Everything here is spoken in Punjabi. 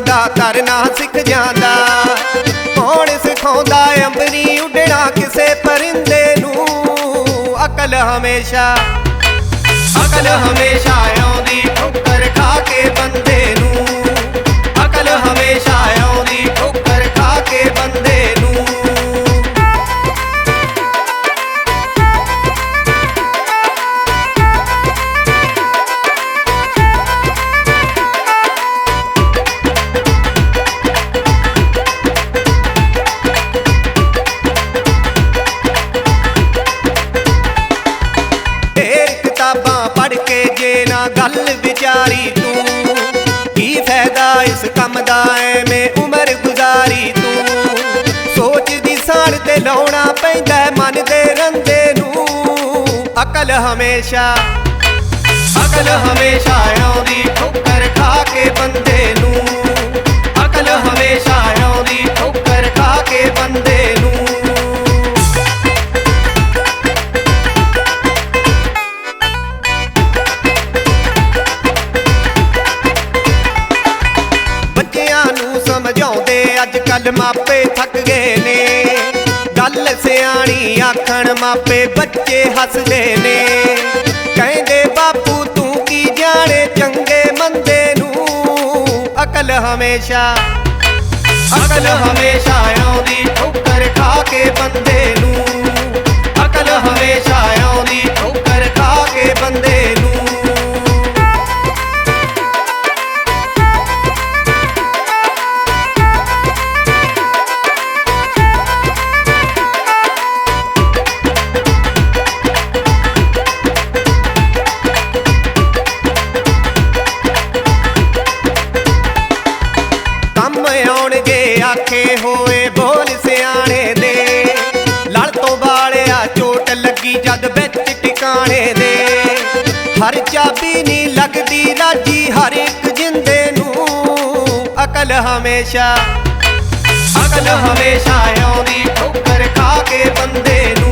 ਡੁੱਬਦਾ ਤਰਨਾ ਸਿੱਖ ਜਾਂਦਾ। ਕੌਣ ਸਿਖਾਉਂਦਾ ਅੰਬਰੀ ਉੱਡਣਾ ਕਿਸੇ ਪਰਿੰਦੇ ਨੂੰ? ਅਕਲ ਹਮੇਸ਼ਾ ਅਕਲ ਹਮੇਸ਼ਾ ਜੇ ਵਿਚਾਰੀ ਤੂੰ। ਕੀ ਫਾਇਦਾ ਇਸ ਕੰਮ ਦਾ? ਐਵੇਂ ਉਮਰ ਗੁਜ਼ਾਰੀ ਤੂੰ। ਸੋਚ ਦੀ ਸਾੜ ਤੇ ਲਾਉਣਾ ਪੈਂਦਾ ਮਨ ਦੇ ਰੰਦੇ ਨੂੰ। ਅਕਲ ਹਮੇਸ਼ਾ ਅਕਲ ਹਮੇਸ਼ਾ ਆਉਂਦੀ, ਠੋਕਰ ਅੱਜ ਕੱਲ ਮਾਪੇ ਥੱਕ ਗਏ ਨੇ। ਗੱਲ ਸਿਆਣੀ ਆਖਣ ਮਾਪੇ ਬੱਚੇ ਹੱਸਦੇ ਨੇ। ਕਹਿੰਦੇ ਬਾਪੂ ਤੂੰ ਕੀ ਜਾਣੇ? ਚੰਗੇ ਮੰਦੇ ਨੂੰ ਅਕਲ ਹਮੇਸ਼ਾ ਅਕਲ ਹਮੇਸ਼ਾ ਆਉਂਦੀ। ਠੋਕਰ ਖਾ ਕੇ ਬੰਦੇ ਨੂੰ ਆਖੇ ਹੋਏ ਬੋਲ ਸਿਆਣੇ ਦੇ। ਲੜ ਤੋਂ ਬਾਲਿਆ ਚੋਟ ਲੱਗੀ ਜਦ ਵਿੱਚ ਟਿਕਾਣੇ ਦੇ। ਹਰ ਚਾਬੀ ਨਹੀਂ ਲੱਗਦੀ ਰਾਜੀ ਹਰ ਇੱਕ ਜਿੰਦੇ ਨੂੰ। ਅਕਲ ਹਮੇਸ਼ਾ ਅਕਲ ਹਮੇਸ਼ਾ ਆਉਂਦੀ ਠੋਕਰ ਖਾ ਕੇ ਬੰਦੇ ਨੂੰ।